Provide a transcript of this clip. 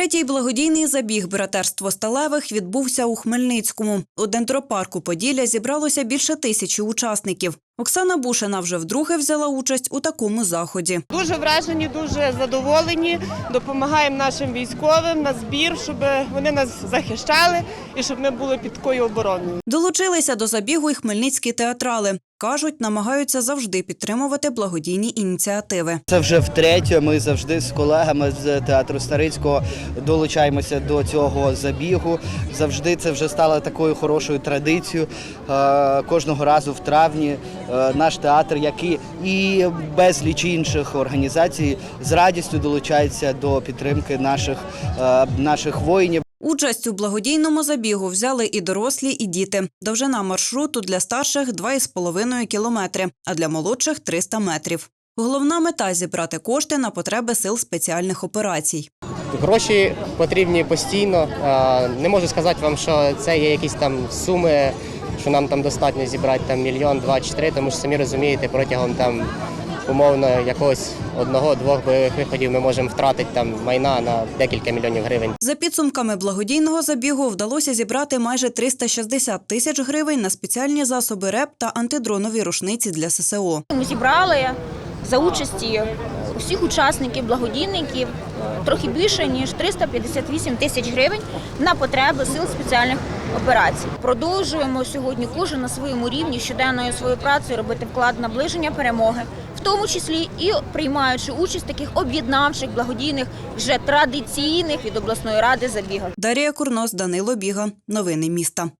Третій благодійний забіг братерство сталевих відбувся у Хмельницькому. У дендропарку Поділля зібралося більше тисячі учасників. Оксана Бушина вже вдруге взяла участь у такому заході. Дуже вражені, дуже задоволені. Допомагаємо нашим військовим на збір, щоб вони нас захищали і щоб ми були під такою обороною. Долучилися до забігу й хмельницькі театрали. Кажуть, намагаються завжди підтримувати благодійні ініціативи. Це вже втретє. Ми завжди з колегами з театру Старицького долучаємося до цього забігу. Завжди це вже стало такою хорошою традицією. Е, Кожного разу в травні е, наш театр, як і, і безліч інших організацій, з радістю долучається до підтримки наших, е, наших воїнів. Участь у благодійному забігу взяли і дорослі, і діти. Довжина маршруту для старших 2,5 кілометри, а для молодших 300 метрів. Головна мета зібрати кошти на потреби сил спеціальних операцій. Гроші потрібні постійно. Не можу сказати вам, що це є якісь там суми, що нам там достатньо зібрати там мільйон, два чи три, тому що самі розумієте, протягом там умовно якогось одного-двох бойових виходів ми можемо втратити там майна на декілька мільйонів гривень. За підсумками благодійного забігу вдалося зібрати майже 360 тисяч гривень на спеціальні засоби РЕП та антидронові рушниці для ССО. Ми зібрали за участі усіх учасників, благодійників трохи більше ніж 358 тисяч гривень на потреби сил спеціальних операцій. Продовжуємо сьогодні кожен на своєму рівні щоденною своєю працею робити вклад наближення перемоги, тому числі і приймаючи участь в таких об'єднавчих благодійних вже традиційних від обласної ради забігах. Дарія Курнос, Данило Біга. Новини міста.